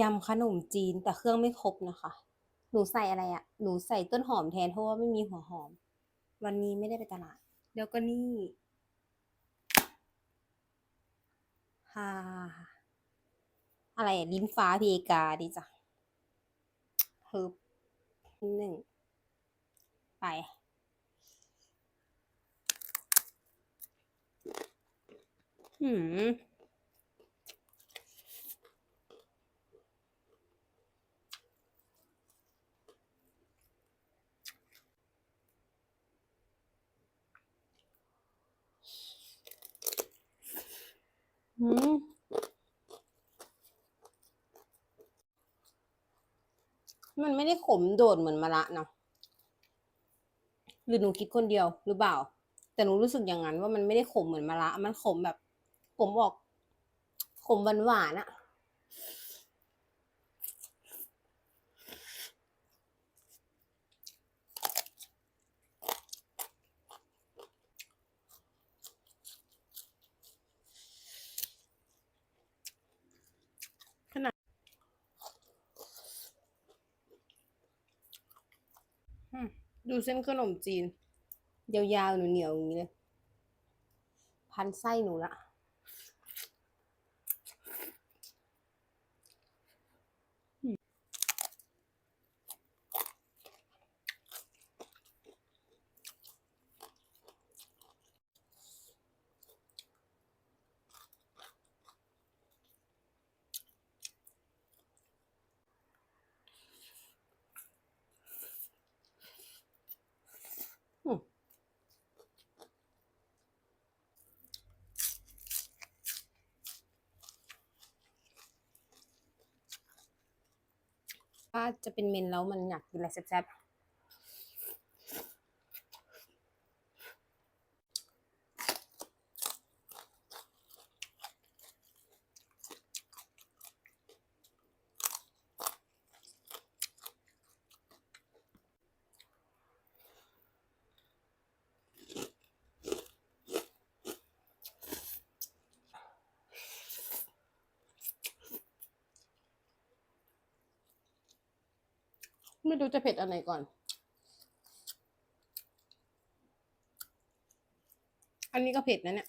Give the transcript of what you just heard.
ยำขนมจีนแต่เครื่องไม่ครบนะคะ หนูใส่อะไรอะหนูใส่ต้นหอมแทนเพราะว่าไม่มีหัวหอม วันนี้ไม่ได้ไปตลาด แล้วก็นี่ฮ่าอะไรลิ้นฟ้าพีเอกาดีจ้ะฮึบหนึ่ง ไปหืม อืมมันไม่ได้ขมโดดเหมือนมะระเนาะหรือหนูคิดคนเดียวหรือเปล่า แต่หนูรู้สึกอย่างนั้นว่ามันไม่ได้ขมเหมือนมะระมันขมแบบขมออกขมหวานหวานๆอะ ดูเส้นขนมจีน ยาวๆหนูเหนียวอย่างนี้เลย พันไส้หนูละ ถ้าจะเป็นเมนแล้วมันอยากกินอะไรแซ่บๆ ไม่รู้จะเผ็ดอันไหนก่อน อันนี้ก็เผ็ดนะเนี่ย